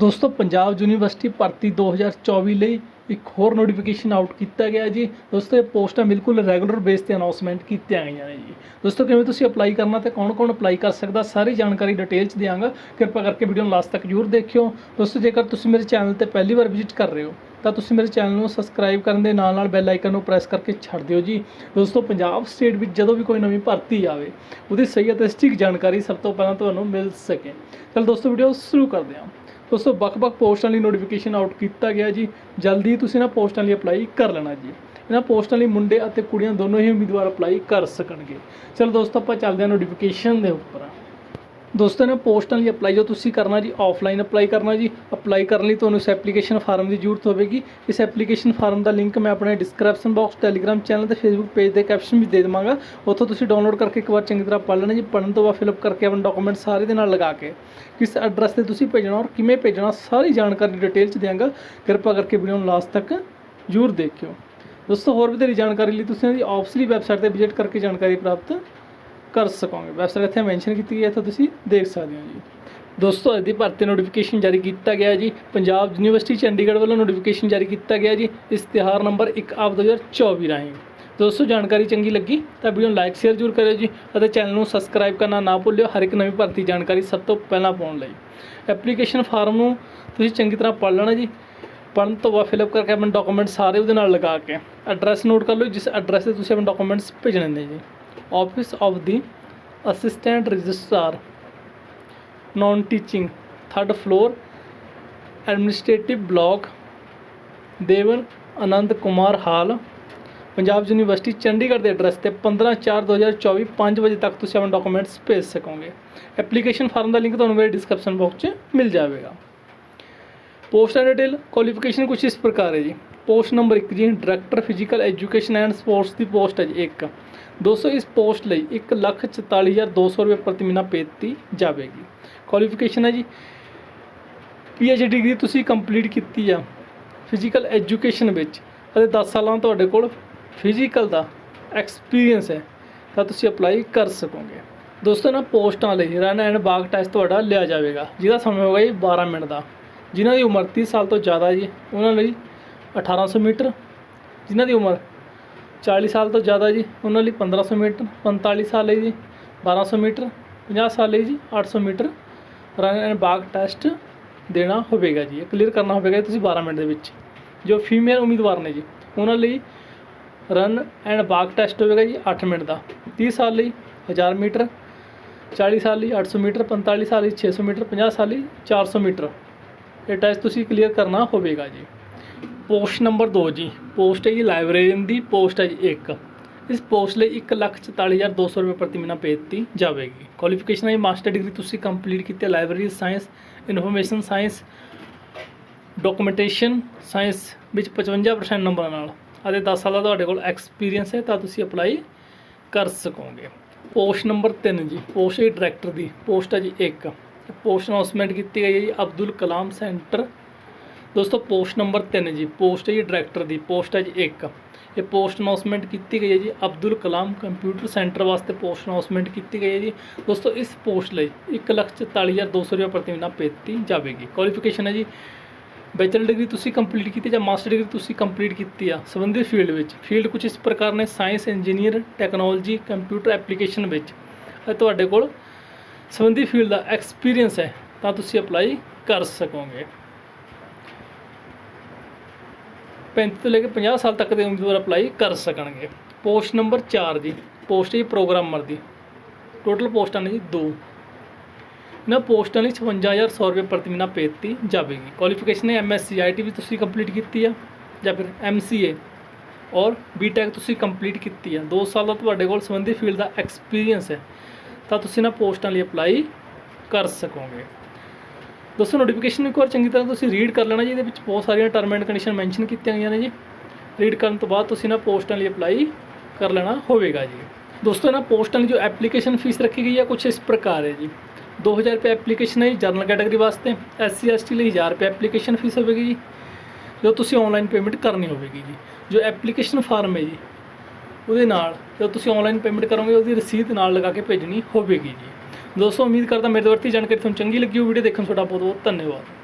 ਦੋਸਤੋ, ਪੰਜਾਬ ਯੂਨੀਵਰਸਿਟੀ ਭਰਤੀ 2024 ਲਈ ਇੱਕ ਹੋਰ ਨੋਟੀਫਿਕੇਸ਼ਨ ਆਊਟ ਕੀਤਾ ਗਿਆ ਜੀ। ਦੋਸਤੋ, ਇਹ ਪੋਸਟਾਂ ਬਿਲਕੁਲ ਰੈਗੂਲਰ ਬੇਸ ਤੇ ਅਨਾਉਂਸਮੈਂਟ ਕੀਤੀਆਂ ਗਈਆਂ ਨੇ ਜੀ। ਦੋਸਤੋ, ਕਿਵੇਂ ਤੁਸੀਂ ਅਪਲਾਈ ਕਰਨਾ ਤੇ ਕੌਣ-ਕੌਣ ਅਪਲਾਈ ਕਰ ਸਕਦਾ, ਸਾਰੀ ਜਾਣਕਾਰੀ ਡਿਟੇਲ ਚ ਦਿਆਂਗਾ। ਕਿਰਪਾ ਕਰਕੇ ਵੀਡੀਓ ਨੂੰ ਲਾਸਟ ਤੱਕ ਜਰੂਰ ਦੇਖਿਓ। ਦੋਸਤੋ, ਜੇਕਰ ਤੁਸੀਂ ਮੇਰੇ ਚੈਨਲ ਤੇ ਪਹਿਲੀ ਵਾਰ ਵਿਜ਼ਿਟ ਕਰ ਰਹੇ ਹੋ, ਤਾਂ ਤੁਸੀਂ ਮੇਰੇ ਚੈਨਲ ਨੂੰ ਸਬਸਕ੍ਰਾਈਬ ਕਰਨ ਦੇ ਨਾਲ ਨਾਲ ਬੈਲ ਆਈਕਨ ਨੂੰ ਪ੍ਰੈਸ ਕਰਕੇ ਛੱਡ ਦਿਓ ਜੀ। ਦੋਸਤੋ, ਪੰਜਾਬ ਸਟੇਟ ਵਿੱਚ ਜਦੋਂ ਵੀ ਕੋਈ ਨਵੀਂ ਭਰਤੀ ਆਵੇ, ਉਹਦੀ ਸਹੀ ਅਤੇ ਸਟਿਕ ਜਾਣਕਾਰੀ ਸਭ ਤੋਂ ਪਹਿਲਾਂ ਤੁਹਾਨੂੰ ਮਿਲ ਸਕੇ। ਚਲ ਦੋਸਤੋ ਵੀਡੀਓ ਸ਼ੁਰੂ ਕਰਦੇ ਹਾਂ। ਦੋਸਤੋ ਵੱਖ-ਵੱਖ ਪੋਸਟਾਂ ਲਈ ਨੋਟੀਫਿਕੇਸ਼ਨ ਆਊਟ ਕੀਤਾ ਗਿਆ ਜੀ। ਜਲਦੀ ਤੁਸੀਂ ਇਹਨਾਂ ਪੋਸਟਾਂ ਲਈ ਅਪਲਾਈ ਕਰ ਲੈਣਾ ਜੀ। ਇਹਨਾਂ ਪੋਸਟਾਂ ਲਈ ਮੁੰਡੇ ਅਤੇ ਕੁੜੀਆਂ ਦੋਨੋਂ ਹੀ ਉਮੀਦਵਾਰ ਅਪਲਾਈ ਕਰ ਸਕਣਗੇ। ਚਲੋ ਦੋਸਤੋ, ਆਪਾਂ ਚੱਲਦੇ ਹਾਂ ਨੋਟੀਫਿਕੇਸ਼ਨ ਦੇ ਉੱਪਰ। ਦੋਸਤੋ ਨੇ ਪੋਸਟਾਂ ਲਈ ਅਪਲਾਈ ਜੋ ਤੁਸੀਂ ਕਰਨਾ ਜੀ ਆਫਲਾਈਨ ਅਪਲਾਈ ਕਰਨਾ ਜੀ ਅਪਲਾਈ ਕਰਨ ਲਈ ਤੁਹਾਨੂੰ ਇਸ ਐਪਲੀਕੇਸ਼ਨ ਫਾਰਮ ਦੀ ਜ਼ਰੂਰਤ ਹੋਵੇਗੀ। ਇਸ ਐਪਲੀਕੇਸ਼ਨ ਫਾਰਮ ਦਾ ਲਿੰਕ ਮੈਂ ਆਪਣੇ ਡਿਸਕ੍ਰਿਪਸ਼ਨ ਬਾਕਸ ਟੈਲੀਗ੍ਰਾਮ ਚੈਨਲ ਤੇ ਫੇਸਬੁੱਕ ਪੇਜ ਦੇ ਕੈਪਸ਼ਨ ਵੀ ਦੇ ਦੇਵਾਂਗਾ। ਉੱਥੋਂ ਤੁਸੀਂ ਡਾਊਨਲੋਡ ਕਰਕੇ ਇੱਕ ਵਾਰ ਚੰਗੀ ਤਰ੍ਹਾਂ ਪੜ੍ਹ ਲੈਣਾ ਜੀ, ਪੜ੍ਹਨ ਤੋਂ ਬਾਅਦ ਫਿਲਅਪ ਕਰਕੇ ਆਪਣੇ ਡਾਕੂਮੈਂਟ ਸਾਰੇ ਦੇ ਨਾਲ ਲਗਾ ਕੇ ਕਿਸ ਐਡਰੈਸ ਤੇ ਤੁਸੀਂ ਭੇਜਣਾ ਔਰ ਕਿਵੇਂ ਭੇਜਣਾ, ਸਾਰੀ ਜਾਣਕਾਰੀ ਡਿਟੇਲ ਚ ਦਿਆਂਗਾ। ਕਿਰਪਾ ਕਰਕੇ ਵੀਡੀਓ ਨੂੰ ਲਾਸਟ ਤੱਕ ਜ਼ਰੂਰ ਦੇਖਿਓ। ਦੋਸਤੋ, ਹੋਰ ਵਧੇਰੀ ਜਾਣਕਾਰੀ ਲਈ ਤੁਸੀਂ ਇਹਦੀ ਆਫਸਲੀ ਵੈਬਸਾਈਟ ਤੇ ਵਿਜ਼ਿਟ ਕਰਕੇ ਜਾਣਕਾਰੀ ਪ੍ਰਾਪਤ ਕਰ ਸਕੋਗੇ। ਵੈਬਸਾਈਟ ਇੱਥੇ ਮੈਂਸ਼ਨ ਕੀਤੀ ਗਈ ਹੈ, ਤਾਂ ਤੁਸੀਂ ਦੇਖ ਸਕਦੇ ਹੋ ਜੀ। ਦੋਸਤੋ, ਅੱਜ ਦੀ ਭਰਤੀ ਨੋਟੀਫਿਕੇਸ਼ਨ ਜਾਰੀ ਕੀਤਾ ਗਿਆ ਜੀ। ਪੰਜਾਬ ਯੂਨੀਵਰਸਿਟੀ ਚੰਡੀਗੜ੍ਹ ਵੱਲੋਂ ਨੋਟੀਫਿਕੇਸ਼ਨ ਜਾਰੀ ਕੀਤਾ ਗਿਆ ਜੀ। ਇਸ਼ਤਿਹਾਰ ਨੰਬਰ 1 ਆਪ 2024 ਰਾਹੀਂ। ਦੋਸਤੋ, ਜਾਣਕਾਰੀ ਚੰਗੀ ਲੱਗੀ ਤਾਂ ਵੀਡੀਓ ਨੂੰ ਲਾਈਕ ਸ਼ੇਅਰ ਜ਼ਰੂਰ ਕਰਿਓ ਜੀ ਅਤੇ ਚੈਨਲ ਨੂੰ ਸਬਸਕ੍ਰਾਈਬ ਕਰਨਾ ਨਾ ਭੁੱਲਿਓ ਹਰ ਇੱਕ ਨਵੀਂ ਭਰਤੀ ਜਾਣਕਾਰੀ ਸਭ ਤੋਂ ਪਹਿਲਾਂ ਪਾਉਣ ਲਈ। ਐਪਲੀਕੇਸ਼ਨ ਫਾਰਮ ਨੂੰ ਤੁਸੀਂ ਚੰਗੀ ਤਰ੍ਹਾਂ ਪੜ੍ਹ ਲੈਣਾ ਜੀ। ਪੜ੍ਹਨ ਤੋਂ ਬਾਅਦ ਫਿਲਅਪ ਕਰਕੇ ਆਪਣੇ ਡਾਕੂਮੈਂਟ ਸਾਰੇ ਉਹਦੇ ਨਾਲ ਲਗਾ ਕੇ ਐਡਰੈਸ ਨੋਟ ਕਰ ਲਓ, ਜਿਸ ਐਡਰੈਸ ਤੇ ਤੁਸੀਂ ਆਪਣੇ ਡਾਕੂਮੈਂਟਸ ਭੇਜਣੇ ਨੇ ਜੀ। Office of the assistant registrar non teaching third floor administrative block Devan Anand Kumar hall Punjab university Chandigarh ਦੇ ਐਡਰੈਸ ਤੇ 15/4/2024 5 ਵਜੇ ਤੱਕ ਤੁਸੀਂ ਆਪਣੇ ਡਾਕੂਮੈਂਟਸ ਭੇਜ ਸਕੋਗੇ। ਐਪਲੀਕੇਸ਼ਨ ਫਾਰਮ ਦਾ ਲਿੰਕ ਤੁਹਾਨੂੰ ਮੇਰੇ ਡਿਸਕ੍ਰਿਪਸ਼ਨ ਬਾਕਸ 'ਚ ਮਿਲ ਜਾਵੇਗਾ। ਪੋਸਟ ਐਂਡ ਡਿਟੇਲ ਕੁਆਲੀਫਿਕੇਸ਼ਨ ਕੁਛ ਇਸ ਪ੍ਰਕਾਰ ਹੈ ਜੀ। ਪੋਸਟ ਨੰਬਰ 1 ਜੀ director physical education and sports the post ਹੈ ਜੀ 1 ਦੋਸਤੋ, ਇਸ ਪੋਸਟ ਲਈ 144200 ਰੁਪਏ ਪ੍ਰਤੀ ਮਹੀਨਾ ਪੇ ਦਿੱਤੀ ਜਾਵੇਗੀ। ਕੁਆਲੀਫਿਕੇਸ਼ਨ ਹੈ ਜੀ। ਪੀਐਚਡੀ ਡਿਗਰੀ ਤੁਸੀਂ ਕੰਪਲੀਟ ਕੀਤੀ ਆ ਫਿਜ਼ੀਕਲ ਐਜੂਕੇਸ਼ਨ ਵਿੱਚ ਅਤੇ 10 ਸਾਲਾਂ ਤੁਹਾਡੇ ਕੋਲ ਫਿਜ਼ੀਕਲ ਦਾ ਐਕਸਪੀਰੀਅੰਸ ਹੈ, ਤਾਂ ਤੁਸੀਂ ਅਪਲਾਈ ਕਰ ਸਕੋਗੇ। ਦੋਸਤੋ ਨਾ ਪੋਸਟਾਂ ਲਈ ਰਨ ਐਂਡ ਬਾਗ ਟੈਸਟ ਤੁਹਾਡਾ ਲਿਆ ਜਾਵੇਗਾ, ਜਿਹਦਾ ਸਮਾਂ ਹੋਗਾ ਜੀ 12 ਮਿੰਟ ਦਾ। ਜਿਨ੍ਹਾਂ ਦੀ ਉਮਰ 30 ਸਾਲ ਤੋਂ ਜ਼ਿਆਦਾ ਜੀ, ਉਹਨਾਂ ਲਈ 1800 ਮੀਟਰ। ਜਿਨ੍ਹਾਂ ਦੀ ਉਮਰ 40 ਸਾਲ ਤੋਂ ਜ਼ਿਆਦਾ ਜੀ, ਉਹਨਾਂ ਲਈ 1500 ਮੀਟਰ 45 ਸਾਲ ਲਈ ਜੀ 1200 ਮੀਟਰ 50 ਸਾਲ ਲਈ ਜੀ 800 ਮੀਟਰ। ਰਨ ਐਂਡ ਬਾਗ ਟੈਸਟ ਦੇਣਾ ਹੋਵੇਗਾ ਜੀ, ਇਹ ਕਲੀਅਰ ਕਰਨਾ ਹੋਵੇਗਾ ਤੁਸੀਂ 12 ਮਿੰਟ ਦੇ ਵਿੱਚ। ਜੋ ਫੀਮੇਲ ਉਮੀਦਵਾਰ ਨੇ ਜੀ, ਉਹਨਾਂ ਲਈ ਰਨ ਐਂਡ ਬਾਗ ਟੈਸਟ ਹੋਵੇਗਾ ਜੀ 8 ਮਿੰਟ ਦਾ। 30 ਸਾਲ ਲਈ 1000 ਮੀਟਰ 40 ਸਾਲ ਲਈ 800 ਮੀਟਰ 45 ਸਾਲ ਲਈ 600 ਮੀਟਰ 50 ਸਾਲ ਲਈ 400 ਮੀਟਰ। ਇਹ ਟੈਸਟ ਤੁਸੀਂ ਕਲੀਅਰ ਕਰਨਾ ਹੋਵੇਗਾ ਜੀ। ਪੋਸਟ ਨੰਬਰ 2 ਜੀ, ਪੋਸਟ ਹੈ ਜੀ ਲਾਇਬ੍ਰੇਰੀਅਨ ਦੀ, ਪੋਸਟ ਹੈ ਜੀ 1 ਇਸ ਪੋਸਟ ਲਈ 144200 ਰੁਪਏ ਪ੍ਰਤੀ ਮਹੀਨਾ ਪੇ ਦਿੱਤੀ ਜਾਵੇਗੀ। ਕੁਆਲੀਫਿਕੇਸ਼ਨ ਹੈ ਮਾਸਟਰ ਡਿਗਰੀ ਤੁਸੀਂ ਕੰਪਲੀਟ ਕੀਤੀ ਹੈ library science information science documentation science ਵਿੱਚ 55% ਨੰਬਰਾਂ ਨਾਲ। ਅਤੇ 10 ਸਾਲ ਦਾ ਤੁਹਾਡੇ ਕੋਲ ਐਕਸਪੀਰੀਅੰਸ ਹੈ, ਤਾਂ ਤੁਸੀਂ ਅਪਲਾਈ ਕਰ ਸਕੋਗੇ। ਪੋਸਟ ਨੰਬਰ 3 ਜੀ ਪੋਸਟ ਹੈ ਡਾਇਰੈਕਟਰ ਦੀ ਪੋਸਟ ਹੈ ਜੀ 1 ਪੋਸਟ ਅਨਾਉਂਸਮੈਂਟ ਕੀਤੀ ਗਈ ਹੈ ਜੀ ਅਬਦੁਲ ਕਲਾਮ ਸੈਂਟਰ ਦੋਸਤੋ, ਪੋਸਟ ਨੰਬਰ 3 ਜੀ, ਪੋਸਟ ਹੈ ਜੀ ਡਾਇਰੈਕਟਰ ਦੀ, ਪੋਸਟ ਹੈ ਜੀ 1 ਇਹ ਪੋਸਟ ਅਨਾਉਂਸਮੈਂਟ ਕੀਤੀ ਗਈ ਹੈ ਜੀ, ਅਬਦੁਲ ਕਲਾਮ ਕੰਪਿਊਟਰ ਸੈਂਟਰ ਵਾਸਤੇ ਪੋਸਟ ਅਨਾਉਂਸਮੈਂਟ ਕੀਤੀ ਗਈ ਹੈ ਜੀ। ਦੋਸਤੋ, ਇਸ ਪੋਸਟ ਲਈ 144200 ਰੁਪਏ ਪ੍ਰਤੀ ਮਹੀਨਾ ਪੇ ਦਿੱਤੀ ਜਾਵੇਗੀ। ਕੁਆਲੀਫਿਕੇਸ਼ਨ ਹੈ ਜੀ ਬੈਚਲਰ ਡਿਗਰੀ ਤੁਸੀਂ ਕੰਪਲੀਟ ਕੀਤੀ ਜਾਂ ਮਾਸਟਰ ਡਿਗਰੀ ਤੁਸੀਂ ਕੰਪਲੀਟ ਕੀਤੀ ਆ? ਸੰਬੰਧਿਤ ਫੀਲਡ ਵਿੱਚ। ਫੀਲਡ ਕੁਝ ਇਸ ਪ੍ਰਕਾਰ ਨੇ science engineer technology computer application ਵਿੱਚ। ਅਤੇ ਤੁਹਾਡੇ ਕੋਲ ਸੰਬੰਧੀ ਫੀਲਡ ਦਾ ਐਕਸਪੀਰੀਅੰਸ ਹੈ, ਤਾਂ ਤੁਸੀਂ ਅਪਲਾਈ ਕਰ ਸਕੋਗੇ। 35 ਤੋਂ ਲੈ ਕੇ 50 ਸਾਲ ਤੱਕ ਦੇ ਉਮੀਦਵਾਰ ਅਪਲਾਈ ਕਰ ਸਕਣਗੇ। ਪੋਸਟ ਨੰਬਰ 4 ਜੀ, ਪੋਸਟ ਜੀ ਪ੍ਰੋਗਰਾਮਰ ਦੀ ਟੋਟਲ ਪੋਸਟਾਂ ਨੇ ਜੀ 2 ਇਹਨਾਂ ਪੋਸਟਾਂ ਲਈ 56100 ਰੁਪਏ ਪ੍ਰਤੀ ਮਹੀਨਾ ਪੇ ਦਿੱਤੀ ਜਾਵੇਗੀ। ਕੁਆਲੀਫਿਕੇਸ਼ਨ ਹੈ ਐਮਐਸਸੀ ਆਈਟੀ ਵੀ ਤੁਸੀਂ ਕੰਪਲੀਟ ਕੀਤੀ ਆ ਜਾਂ ਫਿਰ ਐਮਸੀਏ ਔਰ ਬੀਟੈਕ ਤੁਸੀਂ ਕੰਪਲੀਟ ਕੀਤੀ ਆ। 2 ਸਾਲ ਦਾ ਤੁਹਾਡੇ ਕੋਲ ਸੰਬੰਧੀ ਫੀਲਡ ਦਾ ਐਕਸਪੀਰੀਅੰਸ ਹੈ। ਤਾਂ ਤੁਸੀਂ ਇਹਨਾਂ ਪੋਸਟਾਂ ਲਈ ਅਪਲਾਈ ਕਰ ਸਕੋਗੇ। ਦੋਸਤੋ ਨੋਟੀਫਿਕੇਸ਼ਨ ਇੱਕ ਵਾਰ ਚੰਗੀ ਤਰ੍ਹਾਂ ਤੁਸੀਂ ਰੀਡ ਕਰ ਲੈਣਾ ਜੀ, ਇਹਦੇ ਵਿੱਚ ਬਹੁਤ ਸਾਰੀਆਂ ਟਰਮ ਐਂਡ ਕੰਡੀਸ਼ਨ ਮੈਂਸ਼ਨ ਕੀਤੀਆਂ ਗਈਆਂ ਨੇ ਜੀ। ਰੀਡ ਕਰਨ ਤੋਂ ਬਾਅਦ ਤੁਸੀਂ ਇਹਨਾਂ ਪੋਸਟਾਂ ਲਈ ਅਪਲਾਈ ਕਰ ਲੈਣਾ ਹੋਵੇਗਾ ਜੀ। ਦੋਸਤੋ ਇਹਨਾਂ ਪੋਸਟਾਂ ਲਈ ਜੋ ਐਪਲੀਕੇਸ਼ਨ ਫੀਸ ਰੱਖੀ ਗਈ ਹੈ ਕੁਝ ਇਸ ਪ੍ਰਕਾਰ ਹੈ ਜੀ। 2000 ਰੁਪਏ ਐਪਲੀਕੇਸ਼ਨ ਹੈ ਜੀ ਜਨਰਲ ਕੈਟਾਗਰੀ ਵਾਸਤੇ। ਐਸਸੀ ਐਸਟੀ ਲਈ 1000 ਰੁਪਏ ਐਪਲੀਕੇਸ਼ਨ ਫੀਸ ਹੋਵੇਗੀ ਜੀ। ਜੋ ਤੁਸੀਂ ਆਨਲਾਈਨ ਪੇਮੈਂਟ ਕਰਨੀ ਹੋਵੇਗੀ ਜੀ। ਜੋ ਐਪਲੀਕੇਸ਼ਨ ਫਾਰਮ ਹੈ ਜੀ, ਉਹਦੇ ਨਾਲ, ਜਦੋਂ ਤੁਸੀਂ ਆਨਲਾਈਨ ਪੇਮੈਂਟ ਕਰੋਗੇ, ਉਹਦੀ ਰਸੀਦ ਨਾਲ ਲਗਾ ਕੇ ਭੇਜਣੀ ਹੋਵੇਗੀ ਜੀ। ਦੋਸਤੋ, ਉਮੀਦ ਕਰਦਾ ਮੇਰੇ ਤੋਂ ਵਰਤੀ ਜਾਣਕਾਰੀ ਤੁਹਾਨੂੰ ਚੰਗੀ ਲੱਗੀ ਹੋ ਵੀਡੀਓ ਦੇਖਣ ਤੁਹਾਡਾ ਬਹੁਤ ਬਹੁਤ ਧੰਨਵਾਦ।